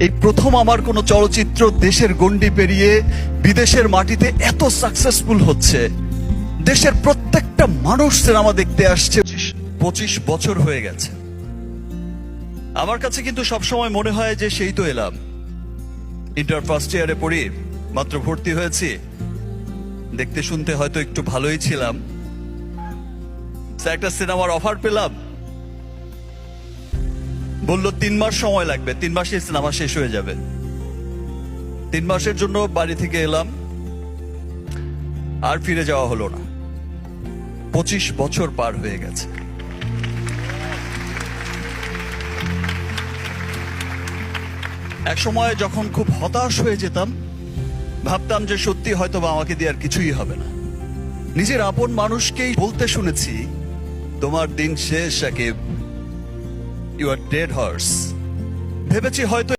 এই প্রথম আমার কোনো চলচ্চিত্র দেশের গণ্ডি পেরিয়ে বিদেশের মাটিতে এত সাকসেসফুল হচ্ছে। দেশের প্রত্যেকটা মানুষ সিনেমা দেখতে আসছে। পঁচিশ বছর হয়ে গেছে। আমার কাছে কিন্তু সবসময় মনে হয় যে সেই তো এলাম। ইন্টার ফার্স্ট ইয়ারে পড়ি, মাত্র ভর্তি হয়েছি। দেখতে শুনতে হয়তো একটু ভালোই ছিলাম। একটা সিনেমার অফার পেলাম। বলল, তিন মাস সময় লাগবে, তিন মাসে সিনেমা শেষ হয়ে যাবে। তিন মাসের জন্য বাড়ি থেকে এলাম, আর ফিরে যাওয়া হলো না। পঁচিশ বছর পার হয়ে গেছে। এক সময় যখন খুব হতাশ হয়ে যেতাম, ভাবতাম যে সত্যি হয়তো বা আমাকে দিয়ে আর কিছুই হবে না। নিজের আপন মানুষকেই বলতে শুনেছি, তোমার দিন শেষ, Shakib. You R dead horse ভেবেছি হয়তো